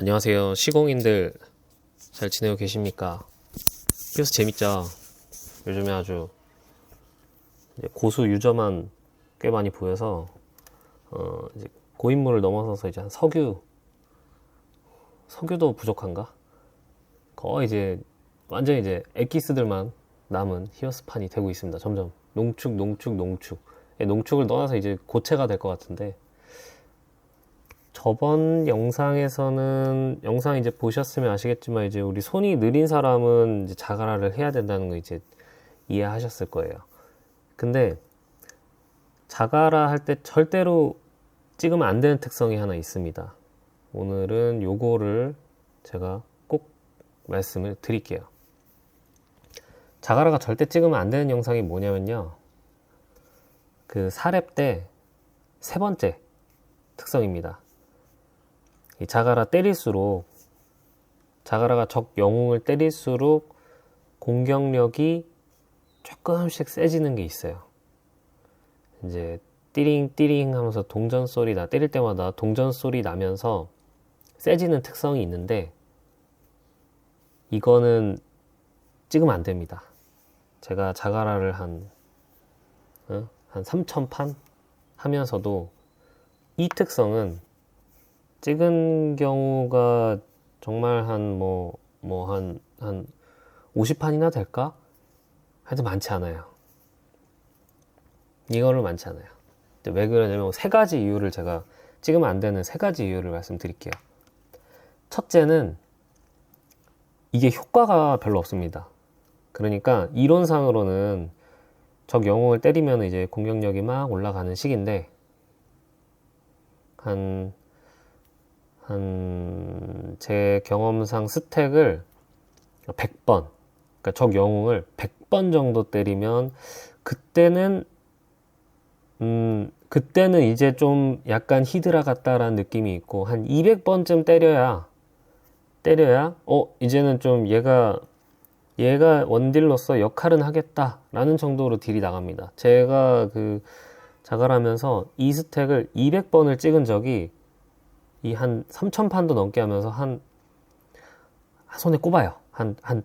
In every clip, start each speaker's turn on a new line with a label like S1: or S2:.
S1: 안녕하세요. 시공인들 잘 지내고 계십니까? 그래서 재밌죠? 요즘에 아주 고수 유저만 꽤 많이 보여서 어 이제 고인물을 넘어서서 이제 한 석유 석유도 부족한가? 거의 이제 완전 이제 엑기스들만 남은 히어스판이 되고 있습니다. 점점 농축, 농축, 농축. 예, 농축을 떠나서 이제 고체가 될 것 같은데 저번 영상에서는 영상 이제 보셨으면 아시겠지만 이제 우리 손이 느린 사람은 이제 자가라를 해야 된다는 거 이제 이해하셨을 거예요. 근데 자가라 할 때 절대로 찍으면 안 되는 특성이 하나 있습니다. 오늘은 요거를 제가 꼭 말씀을 드릴게요. 자가라가 절대 찍으면 안 되는 영상이 뭐냐면요. 그 4렙 때세 번째 특성입니다. 이 자가라 때릴수록 자가라가 적 영웅을 때릴수록 공격력이 조금씩 세지는 게 있어요. 이제 띠링 띠링 하면서 동전 소리 나 때릴 때마다 동전 소리 나면서 세지는 특성이 있는데 이거는 찍으면 안 됩니다. 제가 자가라를 한, 어? 한 3,000판 하면서도 이 특성은 찍은 경우가 정말 한 뭐, 뭐 한, 한 50판이나 될까? 하여튼 많지 않아요. 이거는 많지 않아요. 왜 그러냐면 세 가지 이유를 제가 찍으면 안 되는 세 가지 이유를 말씀드릴게요. 첫째는 이게 효과가 별로 없습니다. 그러니까 이론상으로는 적 영웅을 때리면 이제 공격력이 막 올라가는 시기인데 한 한 제 경험상 스택을 100번 그러니까 적 영웅을 100번 정도 때리면 그때는 음 그때는 이제 좀 약간 히드라 같다라는 느낌이 있고 한 200번쯤 때려야 때려야 어 이제는 좀 얘가 얘가 원딜로서 역할은 하겠다라는 정도로 딜이 나갑니다. 제가 그 자갈하면서 이 스택을 200번을 찍은 적이 이 한 3000판도 넘게 하면서 한, 한 손에 꼽아요. 한, 한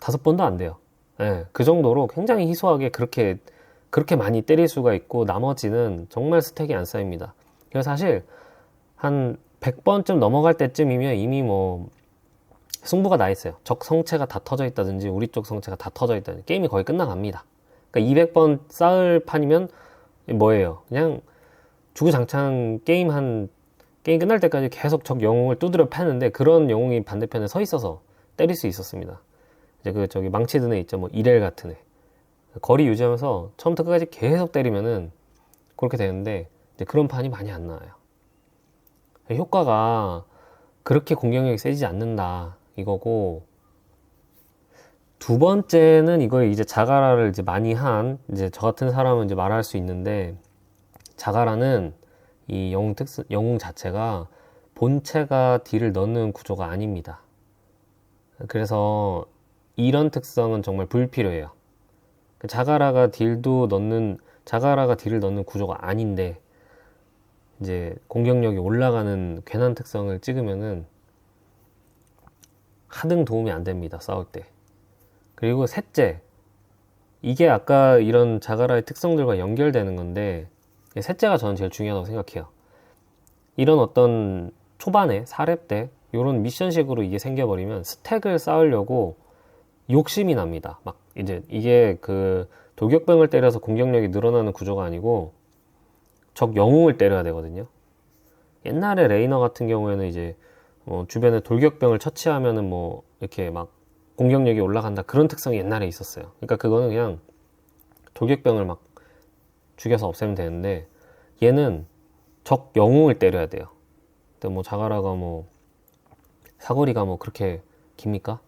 S1: 다섯 번도 안 돼요. 예, 그 정도로 굉장히 희소하게 그렇게, 그렇게 많이 때릴 수가 있고 나머지는 정말 스택이 안 쌓입니다. 그래서 사실 한 100번쯤 넘어갈 때쯤이면 이미 뭐 승부가 나 있어요. 적 성체가 다 터져 있다든지 우리 쪽 성체가 다 터져 있다든지 게임이 거의 끝나갑니다. 그러니까 200번 쌓을 판이면 뭐예요? 그냥 주구장창 게임 한 게임 끝날 때까지 계속 적 영웅을 두드려 패는데 그런 영웅이 반대편에 서 있어서 때릴 수 있었습니다. 이제 그 저기 망치 드는 애 있죠, 뭐 이렐 같은 애 거리 유지하면서 처음부터 끝까지 계속 때리면은 그렇게 되는데 이제 그런 판이 많이 안 나와요. 효과가 그렇게 공격력이 세지지 않는다 이거고 두 번째는 이걸 이제 자가라를 이제 많이 한 이제 저 같은 사람은 이제 말할 수 있는데 자가라는 이 영웅 특성 영웅 자체가 본체가 딜을 넣는 구조가 아닙니다. 그래서 이런 특성은 정말 불필요해요. 자가라가 딜도 넣는 자가라가 딜을 넣는 구조가 아닌데 이제 공격력이 올라가는 괜한 특성을 찍으면은 하등 도움이 안 됩니다. 싸울 때. 그리고 셋째, 이게 아까 이런 자가라의 특성들과 연결되는 건데 셋째가 저는 제일 중요하다고 생각해요. 이런 어떤 초반에 4렙 때 이런 미션식으로 이게 생겨버리면 스택을 쌓으려고 욕심이 납니다. 막 이제 이게 그 돌격병을 때려서 공격력이 늘어나는 구조가 아니고 적 영웅을 때려야 되거든요. 옛날에 레이너 같은 경우에는 이제 뭐 주변에 돌격병을 처치하면은 뭐 이렇게 막 공격력이 올라간다 그런 특성이 옛날에 있었어요. 그러니까 그거는 그냥 돌격병을 막 죽여서 없애면 되는데 얘는 적 영웅을 때려야 돼요. 근데 뭐 자가라가 뭐 사거리가 뭐 그렇게 깁니까?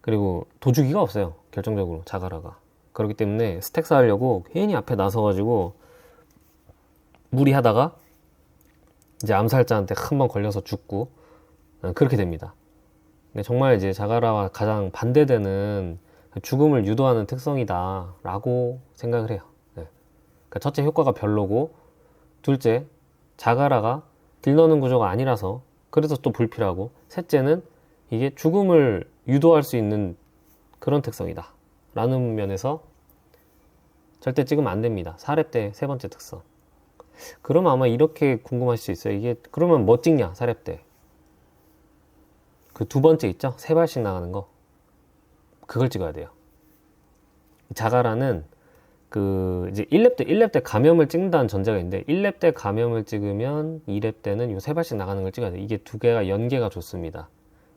S1: 그리고 도주기가 없어요. 결정적으로 자가라가. 그렇기 때문에 스택 쌓으려고 괜히 앞에 나서가지고 무리하다가 이제 암살자한테 한 번 걸려서 죽고 그렇게 됩니다. 정말 이제 자가라와 가장 반대되는 죽음을 유도하는 특성이다라고 생각을 해요. 네. 그러니까 첫째 효과가 별로고 둘째 자가라가 딜 넣는 구조가 아니라서 그래서 또 불필하고 셋째는 이게 죽음을 유도할 수 있는 그런 특성이다. 라는 면에서 절대 찍으면 안 됩니다. 사렙대 세 번째 특성. 그러면 아마 이렇게 궁금하실 수 있어요. 이게 그러면 뭐 찍냐? 사렙대. 그두 번째 있죠? 세 발씩 나가는 거. 그걸 찍어야 돼요. 자가라는 그 이제 1렙 때 1렙 때 감염을 찍는다는 전제가 있는데 1렙 때 감염을 찍으면 2렙 때는 요 세 발씩 나가는 걸 찍어야 돼. 이게 두 개가 연계가 좋습니다.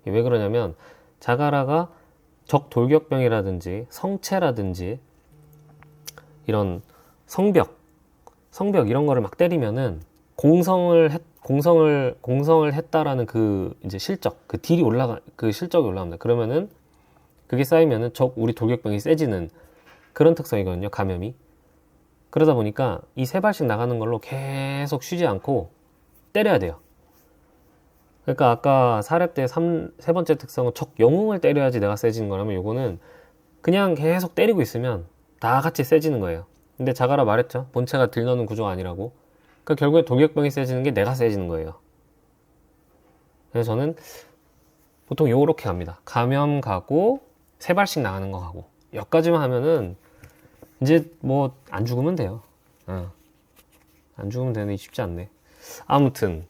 S1: 왜 그러냐면 자가라가 적 돌격병이라든지 성체라든지 이런 성벽 성벽 이런 거를 막 때리면은 공성을 했, 공성을 공성을 했다라는 그 이제 실적 그 딜이 올라가 그 실적이 올라갑니다. 그러면은 그게 쌓이면은 적 우리 돌격병이 세지는 그런 특성이거든요. 감염이. 그러다 보니까 이 세 발씩 나가는 걸로 계속 쉬지 않고 때려야 돼요. 그러니까 아까 사렙 때세 번째 특성은 적 영웅을 때려야지 내가 세지는 거라면 요거는 그냥 계속 때리고 있으면 다 같이 세지는 거예요. 근데 자가라 말했죠. 본체가 딜 넣는 구조가 아니라고. 그러니까 결국에 돌격병이 세지는 게 내가 세지는 거예요. 그래서 저는 보통 요렇게 갑니다. 감염 가고 세 발씩 나가는 거 가고 여기까지만 하면은 이제 뭐 안 죽으면 돼요. 어. 안 죽으면 되는데 쉽지 않네. 아무튼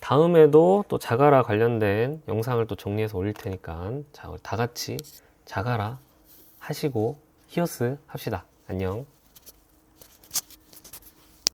S1: 다음에도 또 자가라 관련된 영상을 또 정리해서 올릴 테니까 자, 다 같이 자가라 하시고 히어스 합시다. 안녕.